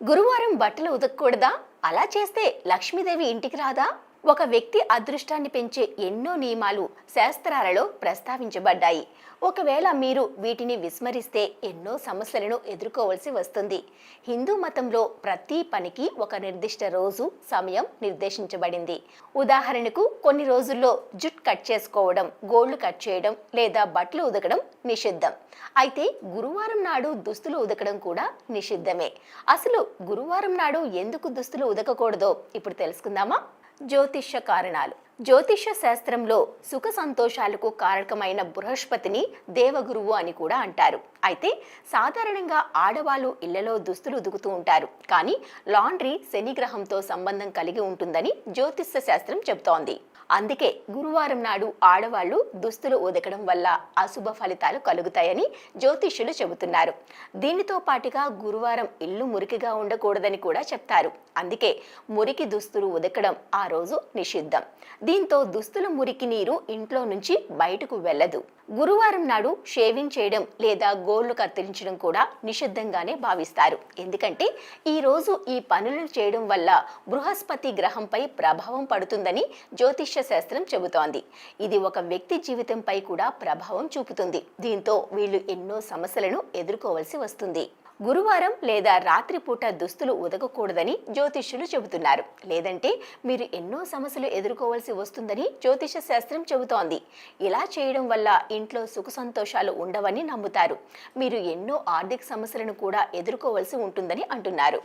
గురువారం బట్టలు ఉతకూడదా అలా చేస్తే లక్ష్మీదేవి ఇంటికి రాదా? ఒక వ్యక్తి అదృష్టాన్ని పెంచే ఎన్నో నియమాలు శాస్త్రాలలో ప్రస్తావించబడ్డాయి. ఒకవేళ మీరు వీటిని విస్మరిస్తే ఎన్నో సమస్యలను ఎదుర్కోవాల్సి వస్తుంది. హిందూ మతంలో ప్రతి పనికి ఒక నిర్దిష్ట రోజు సమయం నిర్దేశించబడింది. ఉదాహరణకు కొన్ని రోజుల్లో జుట్ కట్ చేసుకోవడం గోళ్ళు కట్ చేయడం లేదా బట్టలు ఉదకడం నిషిద్ధం. అయితే గురువారం నాడు దుస్తులు ఉదకడం కూడా నిషిద్ధమే. అసలు గురువారం నాడు ఎందుకు దుస్తులు ఉదకకూడదో ఇప్పుడు తెలుసుకుందామా? జ్యోతిష్య కారణాలు. జ్యోతిష్య శాస్త్రంలో సుఖ సంతోషాలకు కారకమైన బృహస్పతిని దేవగురువు అని కూడా అంటారు. అయితే సాధారణంగా ఆడవాళ్ళు ఇళ్ళలో దుస్తులు ఉదుకుతూ ఉంటారు. కానీ లాండ్రీ శనిగ్రహంతో సంబంధం కలిగి ఉంటుందని జ్యోతిష్య శాస్త్రం చెబుతోంది. అందుకే గురువారం నాడు ఆడవాళ్ళు దుస్తులు ఉదకడం వల్ల అశుభ ఫలితాలు కలుగుతాయని జ్యోతిష్యులు చెబుతున్నారు. దీనితో పాటుగా గురువారం ఇల్లు మురికిగా ఉండకూడదని కూడా చెప్తారు. అందుకే మురికి దుస్తులు ఉదకడం ఆ రోజు నిషిద్ధం. దీంతో దుస్తుల మురికి నీరు ఇంట్లో నుంచి బయటకు వెళ్ళదు. గురువారం నాడు షేవింగ్ చేయడం లేదా గోళ్ళు కత్తిరించడం కూడా నిషిద్ధంగానే భావిస్తారు. ఎందుకంటే ఈ రోజు ఈ పనులు చేయడం వల్ల బృహస్పతి గ్రహంపై ప్రభావం పడుతుందని జ్యోతిష్య శాస్త్రం చెబుతోంది. ఇది ఒక వ్యక్తి జీవితంపై కూడా ప్రభావం చూపుతుంది. దీంతో వీళ్ళు ఎన్నో సమస్యలను ఎదుర్కోవాల్సి వస్తుంది. గురువారం లేదా రాత్రిపూట దుస్తులు ఉదకకూడదని జ్యోతిష్యులు చెబుతున్నారు. లేదంటే మీరు ఎన్నో సమస్యలు ఎదుర్కోవాల్సి వస్తుందని జ్యోతిష శాస్త్రం చెబుతోంది. ఇలా చేయడం వల్ల ఇంట్లో సుఖ సంతోషాలు ఉండవని నమ్ముతారు. మీరు ఎన్నో ఆర్థిక సమస్యలను కూడా ఎదుర్కోవాల్సి ఉంటుందని అంటున్నారు.